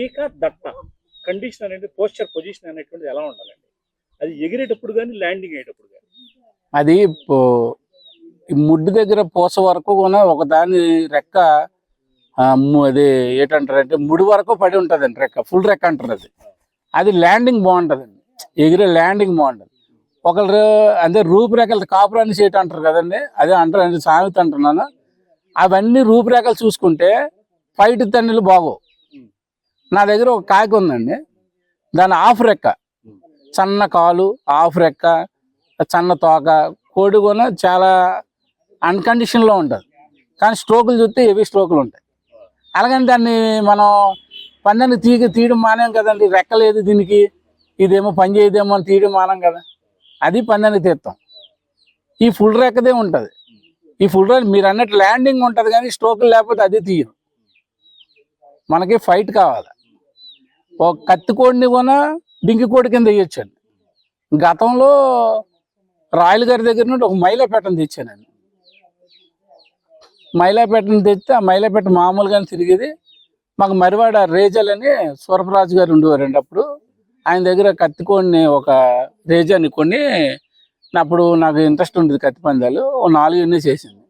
ఈక దట్ట కండిషన్ అనేది పోస్చర్ పొజిషన్ అనేటువంటిది ఎలా ఉండాలండి? అది ఎగిరేటప్పుడు కానీ ల్యాండింగ్ అయ్యేటప్పుడు కానీ అది ముడ్డు దగ్గర పూస వరకు కూడా ఒకదాని రెక్క అది ఏంటంటారంటే ముడి వరకు పడి ఉంటుందండి రెక్క ఫుల్ రెక్క అంటారు అది. అది ల్యాండింగ్ బాగుంటుందండి. ఎగిరే ల్యాండింగ్ బాగుంటుంది. ఒకళ్ళు అంటే రూపురేఖలు కాపురాన్ని చేయటం అంటారు కదండి అదే అంటారు సామెత అంటున్నాను. అవన్నీ రూపురేఖలు చూసుకుంటే ఫైట్ తండ్రిలు బాగోవు. నా దగ్గర ఒక కాకి ఉందండి. దాని ఆఫ్ రెక్క. సన్న కాలు ఆఫ్ రెక్క సన్న తోక కోడి కూడా చాలా అన్కండిషన్లో ఉంటుంది. కానీ స్ట్రోకులు చూస్తే హెవీ స్ట్రోకులు ఉంటాయి. అలాగని దాన్ని మనం పందాన్ని తీగ తీయడం మానేం కదండి. రెక్కలేదు దీనికి. ఇదేమో పని చేయదేమో అని తీయడం మానం కదా. అది పందాన్ని తీస్తాం. ఈ ఫుల్ రెక్కదే ఉంటుంది. ఈ ఫుల్ రెక్క మీరు అన్నట్టు ల్యాండింగ్ ఉంటుంది కానీ స్ట్రోకులు లేకపోతే అది తీయరు. మనకి ఫైట్ కావాలి. ఒక కత్తి కోడిని కూడా డింకి కోడి కింద వేయొచ్చండి. గతంలో రాయల్ గారి దగ్గర నుండి ఒక మైలాపేటను తెచ్చానండి మైలాపేటను తెస్తే ఆ మైలాపేట మామూలుగానే తిరిగేది. మాకు మరివాడ రేజల్ అని సూరపరాజు గారు ఉండేవారండి అప్పుడు. ఆయన దగ్గర కత్తికోడిని ఒక రేజాని కొని అప్పుడు నాకు ఇంట్రెస్ట్ ఉండేది కత్తి పందాలు. ఓ నాలుగు ఎన్ని చేసింది.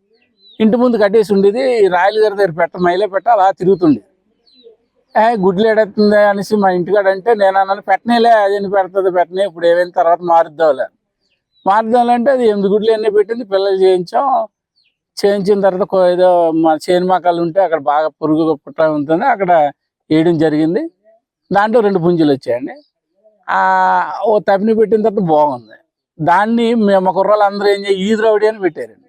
ఇంటి ముందు కట్టేసి ఉండేది. ఈ రాయల్ గారి దగ్గర పెట్ట మైలా పెట్ట అలా తిరుగుతుండేది. గుడ్లు ఎడవుతుంది అనేసి మా ఇంటికాడ అంటే నేను అన్నాను పెట్టనేలే అది ఎన్ని పెడుతుంది పెట్టనే ఇప్పుడు ఏమైనా తర్వాత మారుద్దాంలే. మారుద్దాంలంటే అది ఎనిమిది గుడ్లు ఎన్ని పెట్టింది పిల్లలు చేయించాం. చేయించిన తర్వాత ఏదో మన చేను మకాలు ఉంటే అక్కడ బాగా పురుగు పుట్ట ఉంటుంది అక్కడ వేయడం జరిగింది. దాంట్లో రెండు పుంజులు వచ్చాయండి. ఆ ఓ తప్పిని పెట్టిన తర్వాత బాగుంది. దాన్ని మేము కుర్రాళ్ళు అందరూ ఏం చేయ ఈది అని పెట్టారండి.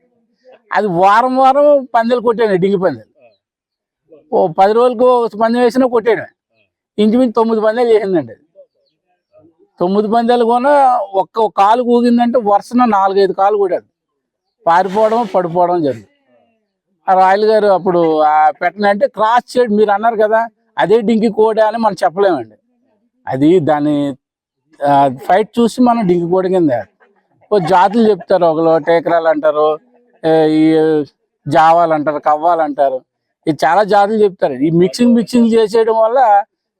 అది వారం వారం పందెలు కొట్టాను డింగి పందెలు. ఓ పది రోజులకు ఒక పందెం వేసినా కొట్టాడు. ఇంచుమించు తొమ్మిది పందాలు వేసిందండి తొమ్మిది పందాలు కూడా ఒక్క కాలు కూగిందంటే వరుసన నాలుగైదు కాలు కూడాడు పారిపోవడం పడిపోవడం జరిగింది. ఆ రాయల్ గారు అప్పుడు పెట్టనంటే క్రాస్ చేయడం మీరు అన్నారు కదా అదే డింకి కోడా అని మనం చెప్పలేమండి. అది దాని ఫైట్ చూసి మనం డింకి కోడి కింద ఓ జాతులు చెప్తారు ఒకరు టేకరాలు అంటారు ఈ జావాలు అంటారు కవ్వాలు అంటారు. ఇది చాలా జాతులు చెప్తారు. ఈ మిక్సింగ్ మిక్సింగ్ చేసేయడం వల్ల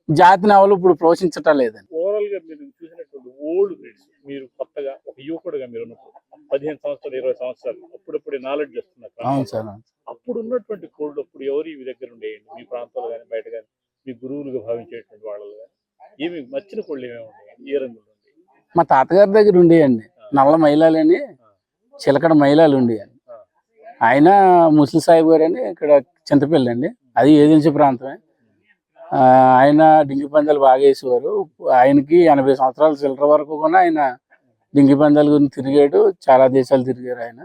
జాతిని ఎవరు ఇప్పుడు పోషించటం లేదండి. ఓవరాల్గా మీరు చూసినటువంటి ఓల్డ్ బ్రీడ్స్ మీరు కొత్తగా ఒక యువకుడుగా మీరు ఉన్నప్పుడు పదిహేను సంవత్సరాలు ఇరవై సంవత్సరాలు అప్పుడప్పుడు నాలెడ్జ్ వస్తున్నారు అవును సార్ అవును. అప్పుడు ఉన్నటువంటి కోళ్ళు అప్పుడు ఎవరు ఈ దగ్గర ఉండేయండి? మీ ప్రాంతాలు కానీ బయట కానీ మీ గురువులుగా భావించేటువంటి వాళ్ళు కానీ ఏమి మచ్చిన కోళ్ళు ఏమేమి ఉన్నాయండి ఏ రంగులు ఉండేవి? మా తాతగారి దగ్గర ఉండేయండి. నల్ల మైలాలని చిలకడ మైలాలు ఉండేయండి. ఆయన ముసలి సాహిబ్ గారు అని ఇక్కడ చింతపల్లి అండి. అది ఏజెన్సీ ప్రాంతమే. ఆయన డింగి పందాలు బాగా వేసేవారు ఆయనకి ఎనభై సంవత్సరాల చిల్లర వరకు కూడా ఆయన డింగి పందాల గురించి తిరిగాడు. చాలా దేశాలు తిరిగారు ఆయన.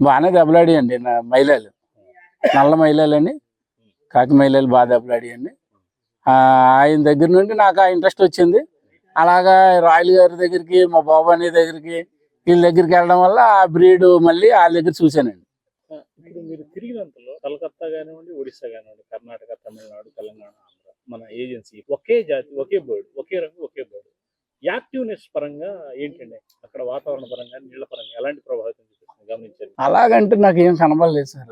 బాగానే దెబ్బలాడి నా మైలాలు నల్ల మైలాలని కాకి మైలాలు బాగా దెబ్బలాడియండి ఆయన దగ్గర నుండి నాకు ఆ ఇంట్రెస్ట్ వచ్చింది. అలాగా రాయల్ గారి దగ్గరికి మా బాబు అనే దగ్గరికి వీళ్ళ దగ్గరికి వెళ్ళడం వల్ల ఆ బ్రీడ్ మళ్ళీ వాళ్ళ దగ్గర చూశానండి. ఇప్పుడు మీరు తిరిగినంతలో కలకత్తా కానివ్వండి ఒడిస్సా కానివ్వండి కర్ణాటక తమిళనాడు తెలంగాణ ఆంధ్ర మన ఏజెన్సీ ఒకే జాతి ఒకే బర్డ్ ఒకే రంగు ఒకే బర్డ్. యాక్టివ్నెస్ పరంగా ఏంటండి? అక్కడ వాతావరణ పరంగా నీళ్ళ పరంగా ఎలాంటి ప్రభావితం చూపిస్తుంది? గమనించండి. అలాగంటే నాకు ఏం కనబడలేదు సార్.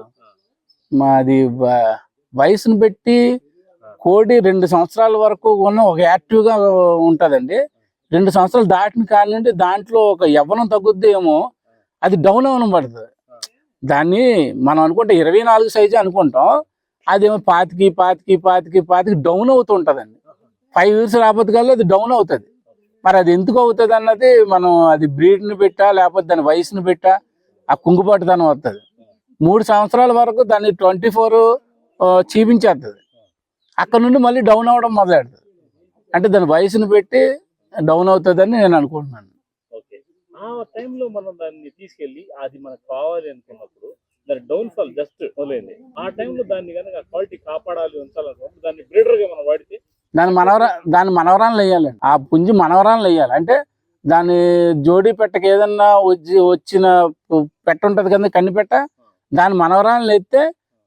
మాది వయసును పెట్టి కోడి రెండు సంవత్సరాల వరకు ఉన్న ఒక యాక్టివ్గా ఉంటదండి. రెండు సంవత్సరాలు దాటిన కాలంటే నుండి దాంట్లో ఒక యవ్వనం తగ్గుద్ది ఏమో అది డౌన్ అవ్వడం పడుతుంది దాన్ని మనం అనుకుంటే ఇరవై నాలుగు సైజు అనుకుంటాం అదేమో పాతికి పాతికి పాతికి పాతికి డౌన్ అవుతుంటుందండి. ఫైవ్ ఇయర్స్ రాబోతు కల్లా అది డౌన్ అవుతుంది. మరి అది ఎందుకు అవుతుంది అన్నది మనం అది బ్రీడ్ని పెట్టా లేకపోతే దాని వయసుని పెట్టా ఆ కుంగుబాటుతనం వస్తుంది మూడు సంవత్సరాల వరకు దాన్ని ట్వంటీ ఫోర్ చీపించేస్తుంది అక్కడ నుండి మళ్ళీ డౌన్ అవ్వడం మొదలెడుతుంది. అంటే దాని వయసును పెట్టి డౌన్ అవుతుందని నేను అనుకుంటున్నాను. ఓకే. ఆ టైంలో మనం దాన్ని తీసుకెళ్ళి అది మనకు కావాలి అనుకున్నప్పుడు దాని డౌన్ ఫాల్ జస్ట్ మొదలైంది ఆ టైంలో దాన్ని కనుక క్వాలిటీ కాపాడాలి ఉంచాలనుకున్నప్పుడు దాన్ని బ్రీడర్గా మనం వాడితే దాని మనవరా దాని మనవరాలు వేయాలండి ఆ పుంజి మనవరాలు వేయాలి అంటే దాని జోడీ పెట్టకి ఏదన్నా వచ్చి వచ్చిన పెట్ట ఉంటది కదా కన్ని పెట్ట దాని మనవరాలను ఎత్తే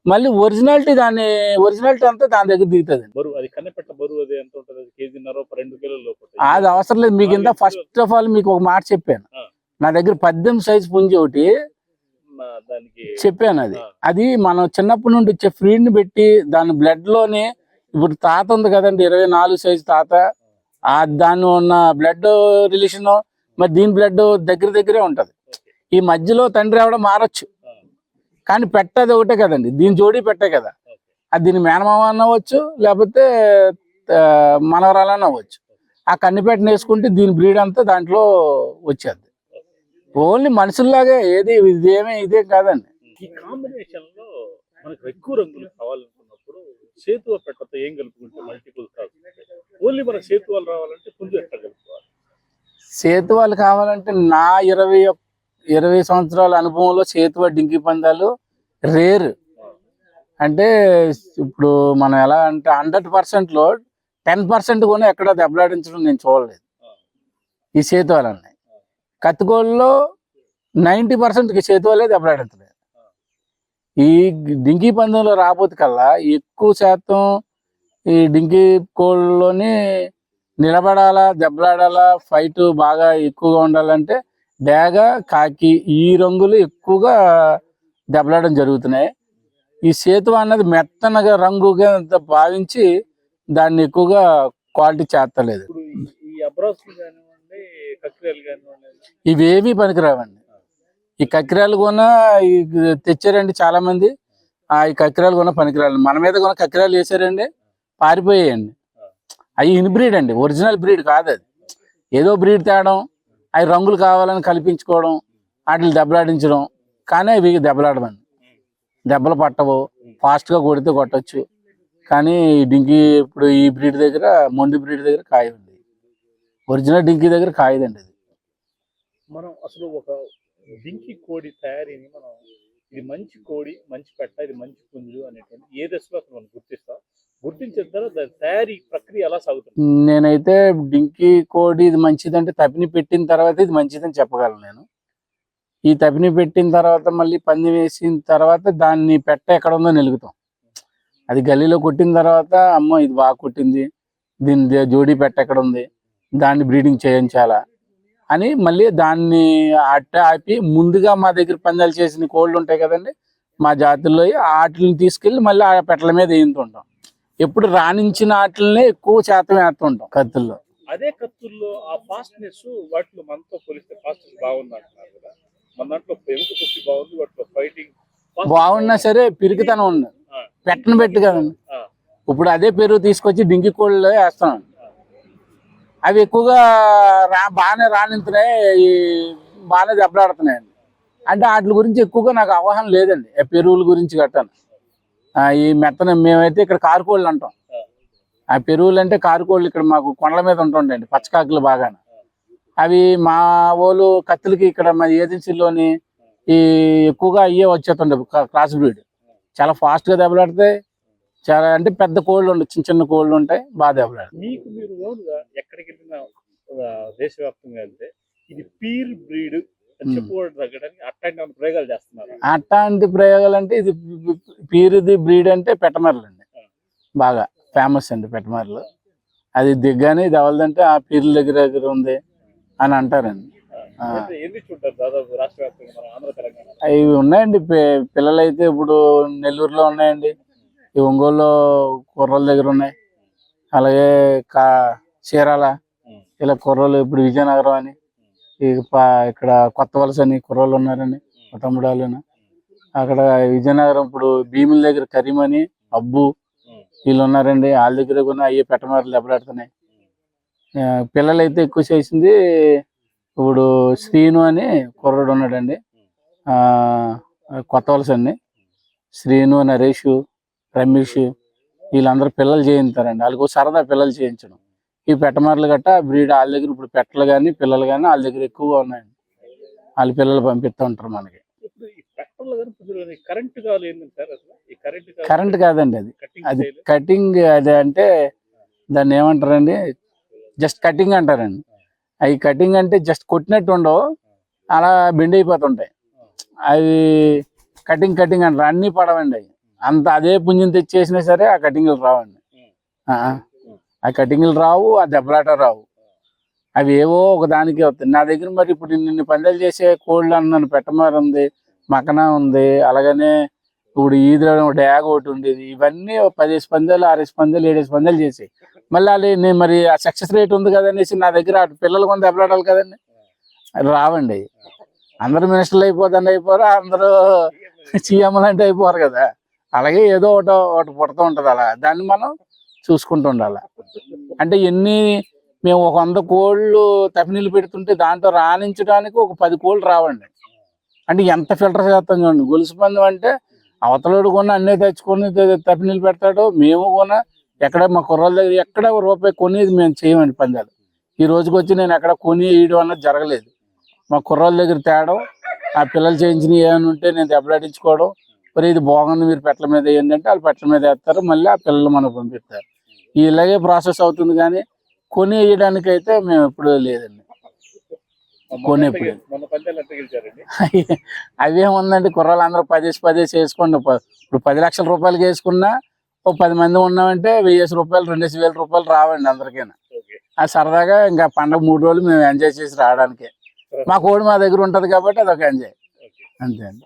మళ్ళీ ఒరిజినాలిటీ దాని ఒరిజినాలిటీ అంతా దాని దగ్గర దిగుతుంది. బరువు అది కన్నెపెట్ట బరువు అది ఎంత ఉంటుంది? అది కేజీన్నర రెండు కిలోల లోపు ఉంటుంది. అది అవసరం లేదు మీకు ఇంత ఫస్ట్ ఆఫ్ ఆల్ మీకు ఒక మాట చెప్పాను. నా దగ్గర పద్దెనిమిది సైజ్ పుంజి ఒకటి చెప్పాను అది. అది మనం చిన్నప్పటి నుండి ఇచ్చే ఫ్రీడ్ని పెట్టి దాని బ్లడ్లోని ఇప్పుడు తాత ఉంది కదండి ఇరవై నాలుగు సైజు తాత. ఆ దాన్ని ఉన్న బ్లడ్ రిలేషన్ మరి దీని బ్లడ్ దగ్గర దగ్గరే ఉంటది. ఈ మధ్యలో తండ్రి ఆవిడ మారచ్చు. కానీ పెట్టది ఒకటే కదండి. దీని జోడీ పెట్టే కదా. అది దీని మేనమామ అన్నవచ్చు లేకపోతే ఆ, మనవరాలన్న అవ్వచ్చు ఆ కన్నిపెట్టను వేసుకుంటే దీని బ్రీడ్ అంతా దాంట్లో వచ్చేది. ఓన్లీ మనుషుల్లాగే ఏది ఇదేమీ ఇదేం కాదండి. ఈ కాంబినేషన్లో మనకు ఎక్కువ రంగులు కావాలనుకున్నప్పుడు సేతువ పెట్టతో ఏం కలుపుకుంటే మల్టిపుల్ కాదు ఓన్లీ మన సేతువాలు రావాలంటే పుంజు ఎట్లా కలుపుకోవాలి? సేతువాలు కావాలంటే నా ఇరవై ఒక్- ఇరవై సంవత్సరాల అనుభవంలో సేతువ డింకి పందాలు రేర్. అంటే ఇప్పుడు మనం ఎలా అంటే హండ్రెడ్ పర్సెంట్లో టెన్ పర్సెంట్ కూడా ఎక్కడ దెబ్బలాడించడం నేను చూడలేదు. ఈ సేతువాలన్నీ కత్తికోళ్ళలో నైంటీ పర్సెంట్కి సేతువాలే దెబ్బలాడించలేదు. ఈ డింకి పందెంలో రాబోతు కల్లా ఎక్కువ శాతం ఈ డింకి కోళ్ళలోని నిలబడాలా దెబ్బలాడాలా ఫైట్ బాగా ఎక్కువగా ఉండాలంటే డేగ కాకి ఈ రంగులు ఎక్కువగా దెబ్బలాడడం జరుగుతున్నాయి. ఈ సేతు అన్నది మెత్తనగా రంగుగా భావించి దాన్ని ఎక్కువగా క్వాలిటీ చేస్తలేదు. ఇవేమీ పనికిరావండి. ఈ కక్కిరాలు కూడా తెచ్చారండి చాలా మంది ఆ ఈ కక్కిరాలు కూడా పనికిరాలి మన మీద కూడా కక్కిరాలు వేసారండి పారిపోయాయండి. అవి ఇన్బ్రీడ్ అండి ఒరిజినల్ బ్రీడ్ కాదు అది ఏదో బ్రీడ్ తేవడం అవి రంగులు కావాలని కల్పించుకోవడం వాటిని దెబ్బలాడించడం. కానీ అవి దెబ్బలాడమండి దెబ్బలు పట్టవు. ఫాస్ట్గా కొడితే కొట్టచ్చు. కానీ డింకీ డింకి ఇప్పుడు ఈ బ్రీడ్ దగ్గర మొండి బ్రీడ్ దగ్గర కాయదండి ఒరిజినల్ డింకి దగ్గర కాయదండి అది. మనం అసలు ఒక డింకి కోడి తయారీని మనం ఇది మంచి కోడి మంచి పెట్ట ఇది మంచి పుంజు అనేటువంటి ఏ దశలో అసలు మనం గుర్తిస్తాం? గుర్తించిన తర్వాత దాని తయారీ ప్రక్రియ ఎలా సాగుతుంది? నేనైతే డింకి కోడి ఇది మంచిదంటే తపిని పెట్టిన తర్వాత ఇది మంచిదని చెప్పగలను నేను. ఈ తపిని పెట్టిన తర్వాత మళ్ళీ పంది వేసిన తర్వాత దాన్ని పెట్ట ఎక్కడ ఉందో నిలుగుతాం. అది గల్లీలో కొట్టిన తర్వాత అమ్మ ఇది బాగా కొట్టింది దీని జోడీ పెట్ట ఎక్కడ ఉంది దాన్ని బ్రీడింగ్ చేయించాలా అని మళ్ళీ దాన్ని అట్ట ఆపి ముందుగా మా దగ్గర పందాలు చేసిన కోళ్ళు ఉంటాయి కదండి మా జాతుల్లో వాటిని తీసుకెళ్ళి మళ్ళీ ఆ పెట్టల మీద వేయింతుంటాం ఎప్పుడు రాణించిన వాటిల్నే ఎక్కువ శాతం వేస్తుంటాం కత్తుల్లో. అదే కత్తుల్లో ఆ ఫాస్ట్నెస్ వాటిలో మనతో పోలిస్తే ఫాస్ట్నెస్ బాగుంది అంటున్నారు కదా. మన దాంట్లో ఎముక బాగుంది వాటిలో ఫైటింగ్ బాగున్నా సరే పిరికితనం ఉంది. పెట్టను పెట్టి కదండి. ఇప్పుడు అదే పెరుగు తీసుకొచ్చి డింకి కోళ్ళలో వేస్తాం. అవి ఎక్కువగా రా బాగానే రాణిస్తున్నాయి ఈ బాగానే దెబ్బలాడుతున్నాయండి. అంటే వాటి గురించి ఎక్కువగా నాకు అవగాహన లేదండి. ఆ పెరుగుల గురించి గట్టాను ఈ మెత్తన మేమైతే ఇక్కడ కారుకోళ్ళు అంటాం. ఆ. పెరుగులు అంటే కారుకోళ్ళు ఇక్కడ మాకు కొండల మీద ఉంటుండండి పచ్చకాకులు బాగా అవి మా వాళ్ళు కత్తులకి ఇక్కడ మా ఏజెన్సీలోని ఈ ఎక్కువగా అయ్యే వచ్చేస్తుండే క్రాస్ బ్రీడ్. చాలా ఫాస్ట్గా దెబ్బలాడతాయి. చాలా అంటే పెద్ద కోళ్ళు ఉండవు చిన్న చిన్న కోళ్ళు ఉంటాయి బాగా దెబ్బలాడతాయి. మీకు మీరు ఓన్గా ఎక్కడికి వెళ్ళినా ఆ, దేశవ్యాప్తంగా ఇది పీర్ బ్రీడ్ అని. చెప్పుకోవడం తగ్గడానికి అట్లాంటి ఏమైనా ప్రయోగాలు చేస్తున్నారు? అట్లాంటి ప్రయోగాలు అంటే ఇది పీరుది బ్రీడ్ అంటే పెట్టమర్లు అండి బాగా ఫేమస్ అండి పెట్టమర్లు అది దిగ్గానే ఇది అవలదంటే ఆ పీర్ల దగ్గర దగ్గర ఉంది అని అంటారండి. అవి ఉన్నాయండి పిల్లలైతే ఇప్పుడు నెల్లూరులో ఉన్నాయండి. ఈ ఒంగోలులో కుర్రోళ్ళ దగ్గర ఉన్నాయి. అలాగే కా చీరాల. ఇలా కుర్రోళ్ళు ఇప్పుడు విజయనగరం అని ఇక్కడ కొత్త వలస అని కుర్రోళ్ళు ఉన్నారని వాళ్ళును. అక్కడ విజయనగరం ఇప్పుడు భీముల దగ్గర కరీం అని అబ్బు. వీళ్ళు ఉన్నారండి వాళ్ళ దగ్గర కూడా అయ్యే పెట్టమారులు దెబ్బలాడుతున్నాయి. పిల్లలైతే ఎక్కువ చేసింది ఇప్పుడు శ్రీను అని కుర్రోడు ఉన్నాడండి. ఆ కొత్త వలస అండి శ్రీను నరేష్ రమేష్ వీళ్ళందరూ పిల్లలు చేయించారండి. వాళ్ళకి సరదా పిల్లలు చేయించడం. ఈ పెట్టమార్లు గట్ట బ్రీడ్ వాళ్ళ దగ్గర ఇప్పుడు పెట్టలు కానీ పిల్లలు కానీ వాళ్ళ దగ్గర ఎక్కువగా ఉన్నాయండి. వాళ్ళ పిల్లలు పంపిస్తూ ఉంటారు మనకి. కానీ కరెంట్ కావాలి ఏంటంటే సార్ అసలు? ఈ కరెంట్ కరెంట్ కాదండి అది. అది కటింగ్ అది అంటే దాన్ని ఏమంటారండి? జస్ట్ కటింగ్ అంటారండి. అవి కటింగ్ అంటే జస్ట్ కొట్టినట్టు ఉండవు. అలా బెండ్ అయిపోతుంటాయి. అవి కటింగ్ కటింగ్ అంటారు. అన్ని పడవండి అవి. అంత అదే పుంజం తెచ్చేసినా సరే ఆ కటింగ్లు రావండి. ఆ, కటింగ్లు రావు ఆ దెబ్బలాట రావు. అవి ఏవో ఒక దానికి వస్తాయి. నా దగ్గర మరి ఇప్పుడు నిన్ను పందాలు చేసే కోళ్ళు అన్నాను పెట్టమారు ఉంది మకన ఉంది అలాగనే ఇప్పుడు ఈదులో డ్యాగ్ ఒకటి ఉండేది. ఇవన్నీ ఒక పదిహేను పందాలు ఆరేసి పందాలు ఏడేసి పందాలు చేసి మళ్ళీ అది నేను మరి ఆ సక్సెస్ రేట్ ఉంది కదనేసి నా దగ్గర అటు పిల్లలు కొంత దెబ్బలాడాలి కదండి? రావండి. అందరూ మినిస్టర్లు అయిపోతాండి అయిపోరు అందరూ సీఎంలు అంటే అయిపోరు కదా. అలాగే ఏదో ఒకటి ఒకటి పుడుతూ ఉంటుంది అలా. దాన్ని మనం చూసుకుంటూ ఉండాలి. అంటే ఎన్ని మేము ఒక వంద కోళ్ళు తపినీళ్ళు పెడుతుంటే దాంట్లో రాణించడానికి ఒక పది కోళ్ళు రావండి. అంటే ఎంత ఫిల్టర్ చేస్తాం చూడండి. గొలుసు పందెం అంటే అవతలోడు కొన్న అన్నీ తెచ్చుకొని తప్పినీళ్ళు పెడతాడు మేము కొన ఎక్కడ మా కుర్రాల దగ్గర ఎక్కడ రూపాయి కొనేది మేము చేయమండి పందాలు. ఈ రోజుకి వచ్చి నేను ఎక్కడ కొని వేయడం అన్నది జరగలేదు. మా కుర్రాల దగ్గర తేడం ఆ పిల్లలు చేయించిన ఏమైనా ఉంటే నేను దెబ్బలాడించుకోవడం. మరి ఇది బాగుంది మీరు పెట్టల మీద ఏంటంటే వాళ్ళు పెట్టల మీద వేస్తారు. మళ్ళీ ఆ పిల్లలు మనకు పంపిస్తారు. ఇలాగే ప్రాసెస్ అవుతుంది కానీ కొని వేయడానికి అయితే మేము ఎప్పుడూ లేదండి. మొన్న కొనే ఎంత ఇప్పుడు. గెలి- మొన్న పందాలు ఎంత గెలిచారండి. అవేముందండి కుర్రాలు అందరూ పదేసి పదేసి వేసుకోండి. ఇప్పుడు పది లక్షల రూపాయలకి వేసుకున్నా ఓ పది మంది ఉన్నామంటే వెయ్యేసి రూపాయలు రెండేసి వేల రూపాయలు రావండి అందరికీ ఓకే. ఆ సరదాగా ఇంకా పండగ మూడు రోజులు మేము ఎంజాయ్ చేసి రావడానికి. మా కోడి మా దగ్గర ఉంటది కాబట్టి అదొక ఎంజాయ్. అంతే అండి.